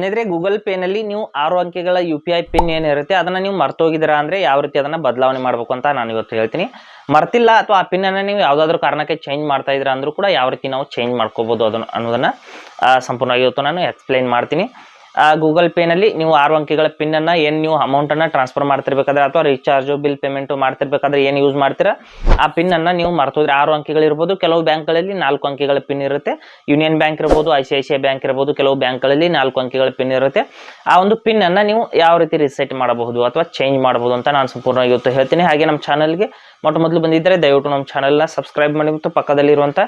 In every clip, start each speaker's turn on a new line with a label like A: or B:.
A: ಸ್ನೇಹಿತರೆ ಗೂಗಲ್ ಪೇನಲ್ಲಿ ನೀವು ಆರು ಅಂಕೆಗಳ ಯು ಪಿ ಐ ಪಿನ್ ಏನಿರುತ್ತೆ ಅದನ್ನು ನೀವು ಮರ್ತೋಗಿದ್ದೀರಾ ಅಂದರೆ ಯಾವ ರೀತಿ ಅದನ್ನು ಬದಲಾವಣೆ ಮಾಡಬೇಕು ಅಂತ ನಾನು ಇವತ್ತು ಹೇಳ್ತೀನಿ. ಮರ್ತಿಲ್ಲ ಅಥವಾ ಆ ಪಿನ್ನನ್ನು ನೀವು ಯಾವುದಾದ್ರೂ ಕಾರಣಕ್ಕೆ ಚೇಂಜ್ ಮಾಡ್ತಾ ಇದ್ದೀರಾ ಅಂದರೂ ಕೂಡ ಯಾವ ರೀತಿ ನಾವು ಚೇಂಜ್ ಮಾಡ್ಕೋಬೋದು ಅದನ್ನು ಅನ್ನೋದನ್ನು ಸಂಪೂರ್ಣವಾಗಿ ಇವತ್ತು ನಾನು ಎಕ್ಸ್ಪ್ಲೈನ್ ಮಾಡ್ತೀನಿ. ಗೂಗಲ್ ಪೇನಲ್ಲಿ ನೀವು ಆರು ಅಂಕಿಗಳ ಪಿನ್ ಅನ್ನ ಏನ್ ನೀವು ಅಮೌಂಟನ್ನು ಟ್ರಾನ್ಸ್ಫರ್ ಮಾಡ್ತಿರ್ಬೇಕಾದ್ರೆ ಅಥವಾ ರೀಚಾರ್ಜು ಬಿಲ್ ಪೇಮೆಂಟು ಮಾಡ್ತಿರ್ಬೇಕಾದ್ರೆ ಏನು ಯೂಸ್ ಮಾಡ್ತೀರಾ, ಆ ಪಿನ್ ಅನ್ನ ನೀವು ಮರ್ತೋದ್ರೆ ಆರು ಅಂಕೆಗಳಿರ್ಬೋದು ಕೆಲವು ಬ್ಯಾಂಕ್ಗಳಲ್ಲಿ ನಾಲ್ಕು ಅಂಕಿಗಳ ಪಿನ್ ಇರುತ್ತೆ. ಯೂನಿಯನ್ ಬ್ಯಾಂಕ್ ಇರ್ಬೋದು I C I C I bank ಇರ್ಬೋದು, ಕೆಲವು ಬ್ಯಾಂಕ್ಗಳಲ್ಲಿ ನಾಲ್ಕು ಅಂಕಿಗಳ ಪಿನ್ ಇರುತ್ತೆ. ಆ ಒಂದು ಪಿನ್ ಅನ್ನ ನೀವು ಯಾವ ರೀತಿ ರಿಸೆಟ್ ಮಾಡಬಹುದು ಅಥವಾ ಚೇಂಜ್ ಮಾಡಬಹುದು ಅಂತ ನಾನು ಸಂಪೂರ್ಣ ಇವತ್ತು ಹೇಳ್ತೀನಿ. ಹಾಗೆ ನಮ್ಮ ಚಾನಲ್ಗೆ ಮೊಟ್ಟ ಮೊದಲು ಬಂದಿದ್ದರೆ ದಯವಿಟ್ಟು ನಮ್ಮ ಚಾನಲ್ನ ಸಬ್ಸ್ಕ್ರೈಬ್ ಮಾಡಿ ಮತ್ತು ಪಕ್ಕದಲ್ಲಿರುವಂಥ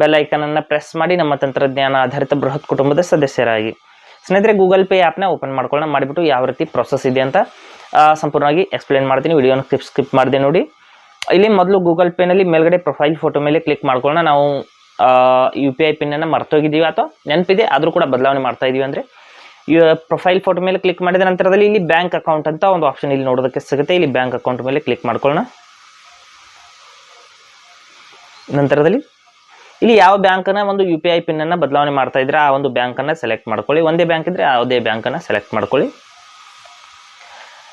A: ಬೆಲ್ ಐಕನನ್ನು ಪ್ರೆಸ್ ಮಾಡಿ ನಮ್ಮ ತಂತ್ರಜ್ಞಾನ ಆಧಾರಿತ ಬೃಹತ್ ಕುಟುಂಬದ ಸದಸ್ಯರಾಗಿ. ಸ್ನೇಹಿತರೆ ಗೂಗಲ್ ಪೇ ಆ್ಯಪ್ನ ಓಪನ್ ಮಾಡ್ಕೊಳ್ಳೋಣ. ಮಾಡಿಬಿಟ್ಟು ಯಾವ ರೀತಿ ಪ್ರೊಸೆಸ್ ಇದೆ ಅಂತ ಸಂಪೂರ್ಣವಾಗಿ ಎಕ್ಸ್ಪ್ಲೇನ್ ಮಾಡ್ತೀನಿ. ವಿಡಿಯೋನ ಸ್ಕಿಪ್ ಸ್ಕಿಪ್ ಮಾಡಿದೆ ನೋಡಿ. ಇಲ್ಲಿ ಮೊದಲು ಗೂಗಲ್ ಪೇನಲ್ಲಿ ಮೇಲ್ಗಡೆ ಪ್ರೊಫೈಲ್ ಫೋಟೋ ಮೇಲೆ ಕ್ಲಿಕ್ ಮಾಡ್ಕೊಳ್ಳೋಣ. ನಾವು ಯು ಪಿ ಐ ಪಿನ್ನನ್ನು ಮರ್ತೋಗಿದ್ದೀವಿ. ಅಥವಾ ನೆನಪಿದೆ, ಆದರೂ ಕೂಡ ಬದಲಾವಣೆ ಮಾಡ್ತಾ ಇದೀವಿ ಅಂದರೆ. ಪ್ರೊಫೈಲ್ ಫೋಟೋ ಮೇಲೆ ಕ್ಲಿಕ್ ಮಾಡಿದ ನಂತರದಲ್ಲಿ ಇಲ್ಲಿ ಬ್ಯಾಂಕ್ ಅಕೌಂಟ್ ಅಂತ ಒಂದು ಆಪ್ಷನ್ ಇಲ್ಲಿ ನೋಡೋದಕ್ಕೆ ಸಿಗುತ್ತೆ. ಇಲ್ಲಿ ಬ್ಯಾಂಕ್ ಅಕೌಂಟ್ ಮೇಲೆ ಕ್ಲಿಕ್ ಮಾಡ್ಕೊಳ್ಳೋಣ. ನಂತರದಲ್ಲಿ ಇಲ್ಲಿ ಯಾವ ಬ್ಯಾಂಕನ್ನ ಒಂದು ಯು ಪಿ ಐ ಪಿನ್ನನ್ನು ಬದಲಾವಣೆ ಮಾಡ್ತಾ ಇದ್ರೆ ಆ ಒಂದು ಬ್ಯಾಂಕನ್ನು ಸೆಲೆಕ್ಟ್ ಮಾಡ್ಕೊಳ್ಳಿ. ಒಂದೇ ಬ್ಯಾಂಕ್ ಇದ್ರೆ ಯಾವುದೇ ಬ್ಯಾಂಕನ್ನು ಸೆಲೆಕ್ಟ್ ಮಾಡ್ಕೊಳ್ಳಿ.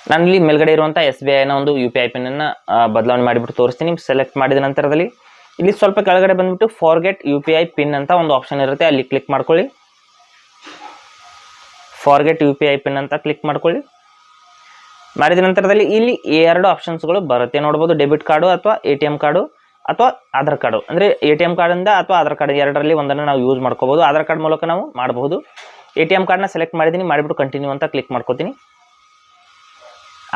A: ನಾನು ಇಲ್ಲಿ ಮೇಲ್ಗಡೆ ಇರುವಂಥ ಎಸ್ ಬಿ ಐನ ಒಂದು ಯು ಪಿ ಐ ಪಿನ್ನನ್ನು ಬದಲಾವಣೆ ಮಾಡಿಬಿಟ್ಟು ತೋರಿಸ್ತೀನಿ. ಸೆಲೆಕ್ಟ್ ಮಾಡಿದ ನಂತರದಲ್ಲಿ ಇಲ್ಲಿ ಸ್ವಲ್ಪ ಕೆಳಗಡೆ ಬಂದ್ಬಿಟ್ಟು forget U P I pin ಅಂತ ಒಂದು ಆಪ್ಷನ್ ಇರುತ್ತೆ. ಅಲ್ಲಿ ಕ್ಲಿಕ್ ಮಾಡ್ಕೊಳ್ಳಿ. Forget U P I pin ಅಂತ ಕ್ಲಿಕ್ ಮಾಡ್ಕೊಳ್ಳಿ. ಮಾಡಿದ ನಂತರದಲ್ಲಿ ಇಲ್ಲಿ ಎರಡು ಆಪ್ಷನ್ಸ್ಗಳು ಬರುತ್ತೆ. ನೋಡ್ಬೋದು ಡೆಬಿಟ್ ಕಾರ್ಡು ಅಥವಾ ಎ ಟಿ ಎಂ ಕಾರ್ಡು ಅಥವಾ ಆಧಾರ್ ಕಾರ್ಡು. ಅಂದರೆ ಎ ಟಿ ಎಂ ಕಾರ್ಡಿಂದ ಅಥವಾ ಆಧಾರ್ ಕಾರ್ಡ್ ಎರಡರಲ್ಲಿ ಒಂದನ್ನು ನಾವು ಯೂಸ್ ಮಾಡ್ಕೋಬೋದು. ಆಧಾರ್ ಕಾರ್ಡ್ ಮೂಲಕ ನಾವು ಮಾಡಬಹುದು ಎ ಟಿ ಎಂ ಕಾರ್ಡ್ನ ಸೆಲೆಕ್ಟ್ ಮಾಡಿದ್ದೀನಿ ಮಾಡಿಬಿಟ್ಟು ಕಂಟಿನ್ಯೂ ಅಂತ ಕ್ಲಿಕ್ ಮಾಡ್ಕೋತೀನಿ.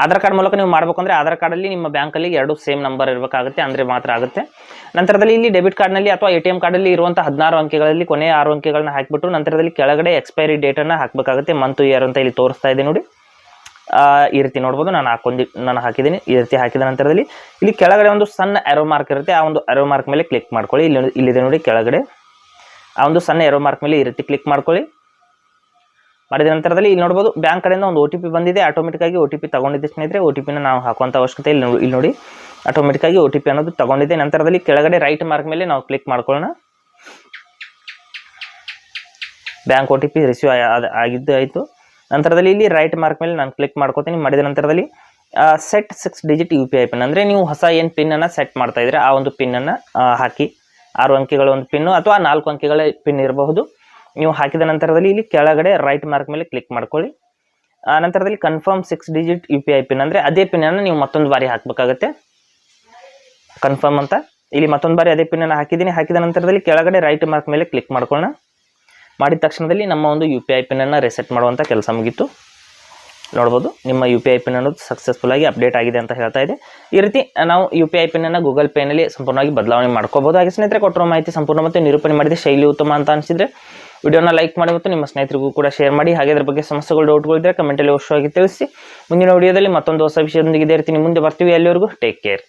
A: ಆಧಾರ್ ಕಾರ್ಡ್ ಮೂಲಕ ನೀವು ಮಾಡಬೇಕಂದ್ರೆ ಆಧಾರ್ ಕಾರ್ಡಲ್ಲಿ ನಿಮ್ಮ ಬ್ಯಾಂಕಲ್ಲಿ ಎರಡು ಸೇಮ್ ನಂಬರ್ ಇರಬೇಕಾಗುತ್ತೆ, ಅಂದರೆ ಮಾತ್ರ ಆಗುತ್ತೆ. ನಂತರದಲ್ಲಿ ಇಲ್ಲಿ ಡೆಬಿಟ್ ಕಾರ್ಡ್ನಲ್ಲಿ ಅಥವಾ ಎ ಟಿ ಎಂ ಕಾರ್ಡಲ್ಲಿ ಇರುವಂಥ ಹದಿನಾರು ಅಂಕೆಗಳಲ್ಲಿ, ಕೊನೆಯ ಆರು ಅಂಕೆಗಳನ್ನ ಹಾಕಿಬಿಟ್ಟು ನಂತರದಲ್ಲಿ ಕೆಳಗಡೆ ಎಕ್ಸ್ಪೈರಿ ಡೇಟನ್ನು ಹಾಕಬೇಕಾಗುತ್ತೆ ಮಂತ್ ಇಯರ್ ಅಂತ ಇಲ್ಲಿ ತೋರಿಸ್ತಾ ಇದೆ ನೋಡಿ. ಈ ರೀತಿ ನೋಡ್ಬೋದು. ನಾನು ಹಾಕೊಂಡಿ, ನಾನು ಹಾಕಿದ್ದೀನಿ. ಈ ರೀತಿ ಹಾಕಿದ ನಂತರದಲ್ಲಿ ಇಲ್ಲಿ ಕೆಳಗಡೆ ಒಂದು ಸಣ್ಣ ಎರೋ ಮಾರ್ಕ್ ಇರುತ್ತೆ. ಆ ಒಂದು ಎರೋ ಮಾರ್ಕ್ ಮೇಲೆ ಕ್ಲಿಕ್ ಮಾಡ್ಕೊಳ್ಳಿ. ಇಲ್ಲಿ ಇಲ್ಲಿದೆ ನೋಡಿ ಕೆಳಗಡೆ. ಆ ಒಂದು ಸಣ್ಣ ಎರೋ ಮಾರ್ಕ್ ಮೇಲೆ ಈ ರೀತಿ ಕ್ಲಿಕ್ ಮಾಡ್ಕೊಳ್ಳಿ. ಮಾಡಿದ ನಂತರದಲ್ಲಿ ಇಲ್ಲಿ ನೋಡ್ಬೋದು, ಬ್ಯಾಂಕ್ ಕಡೆಯಿಂದ ಒಂದು ಒ ಟಿ ಪಿ ಬಂದಿದೆ. ಆಟೋಮೆಟಿಕ್ ಆಗಿ ಒ ಟಿ ಪಿ ತಗೊಂಡಿದ್ದೆ ಸ್ನೇಹಿತರೆ. ಒ ಟಿ ಪಿನ ನಾವು ಹಾಕುವಂಥ ಅವಶ್ಯಕತೆ ಇಲ್ಲಿ ಇಲ್ಲಿ ನೋಡಿ. ಆಟೋಮೆಟಿಕ್ ಆಗಿ ಒ ಟಿ ಪಿ ಅನ್ನೋದು ತಗೊಂಡಿದೆ ನಂತರದಲ್ಲಿ ಕೆಳಗಡೆ ರೈಟ್ ಮಾರ್ಕ್ ಮೇಲೆ ನಾವು ಕ್ಲಿಕ್ ಮಾಡ್ಕೊಳ್ಳೋಣ. ಬ್ಯಾಂಕ್ ಒ ಟಿ ರಿಸೀವ್ ಆಗಿದ್ದು ಆಯಿತು. ನಂತರದಲ್ಲಿ ಇಲ್ಲಿ ರೈಟ್ ಮಾರ್ಕ್ ಮೇಲೆ ನಾನು ಕ್ಲಿಕ್ ಮಾಡ್ಕೋತೀನಿ. ಮಾಡಿದ ನಂತರದಲ್ಲಿ set six digit U P I pin ಅಂದರೆ ನೀವು ಹೊಸ ಏನು ಪಿನ್ನನ್ನು ಸೆಟ್ ಮಾಡ್ತಾ ಇದ್ರೆ ಆ ಒಂದು ಪಿನ್ನನ್ನು ಹಾಕಿ. ಆರು ಅಂಕೆಗಳ ಒಂದು ಪಿನ್ನು ಅಥವಾ ನಾಲ್ಕು ಅಂಕೆಗಳ ಪಿನ್ ಇರಬಹುದು. ನೀವು ಹಾಕಿದ ನಂತರದಲ್ಲಿ ಇಲ್ಲಿ ಕೆಳಗಡೆ ರೈಟ್ ಮಾರ್ಕ್ ಮೇಲೆ ಕ್ಲಿಕ್ ಮಾಡ್ಕೊಳ್ಳಿ. ಆ, ನಂತರದಲ್ಲಿ confirm six digit U P I pin ಅಂದರೆ ಅದೇ ಪಿನ್ನನ್ನು ನೀವು ಮತ್ತೊಂದು ಬಾರಿ ಹಾಕಬೇಕಾಗತ್ತೆ. ಕನ್ಫರ್ಮ್ ಅಂತ. ಇಲ್ಲಿ ಮತ್ತೊಂದು ಬಾರಿ ಅದೇ ಪಿನ್ನನ್ನು ಹಾಕಿದ್ದೀನಿ. ಹಾಕಿದ ನಂತರದಲ್ಲಿ ಕೆಳಗಡೆ ರೈಟ್ ಮಾರ್ಕ್ ಮೇಲೆ ಕ್ಲಿಕ್ ಮಾಡ್ಕೊಳ್ಳೋಣ. ಮಾಡಿದ ತಕ್ಷಣದಲ್ಲಿ ನಮ್ಮ ಒಂದು ಯು ಪಿ ಐ ಪಿನ್ನನ್ನು ರಿಸೆಟ್ ಮಾಡುವಂಥ ಕೆಲಸ ಮುಗೀತು. ನೋಡ್ಬೋದು, ನಿಮ್ಮ ಯು ಪಿ ಐ ಪಿನ್ ಅನ್ನೋದು ಸಕ್ಸಸ್ಫುಲ್ ಆಗಿ ಅಪ್ಡೇಟ್ ಆಗಿದೆ ಅಂತ ಹೇಳ್ತಾ ಇದೆ. ಈ ರೀತಿ ನಾವು ಯು ಪಿ ಐ ಪಿನ್ನನ್ನು ಗೂಗಲ್ ಪೇನಲ್ಲಿ ಸಂಪೂರ್ಣವಾಗಿ ಬದಲಾವಣೆ ಮಾಡ್ಕೋಬೋದು. ಹಾಗೆ ಸ್ನೇಹಿತರೆ, ಕೊಟ್ಟಿರೋ ಮಾಹಿತಿ ಸಂಪೂರ್ಣ ಮತ್ತು ನಿರೂಪಣೆ ಮಾಡಿದ ಶೈಲಿ ಉತ್ತಮ ಅಂತ ಅನಿಸಿದರೆ ವಿಡಿಯೋನ ಲೈಕ್ ಮಾಡಿ ಮತ್ತು ನಿಮ್ಮ ಸ್ನೇಹಿತರಿಗೂ ಕೂಡ ಶೇರ್ ಮಾಡಿ. ಹಾಗೆ ಅದರ ಬಗ್ಗೆ ಸಮಸ್ಯೆಗಳು ಡೌಟ್ಗಳಿದ್ರೆ ಕಮೆಂಟಲ್ಲಿ ಅವಶ್ಯವಾಗಿ ತಿಳಿಸಿ. ಮುಂದಿನ ವಿಡಿಯೋದಲ್ಲಿ ಮತ್ತೊಂದು ಹೊಸ ವಿಷಯದೊಂದಿಗೆ ಇದೇ ರೀತಿ ನಿಮ್ಮ ಮುಂದೆ ಬರ್ತೀವಿ. ಅಲ್ಲಿವರೆಗೂ ಟೇಕ್ ಕೇರ್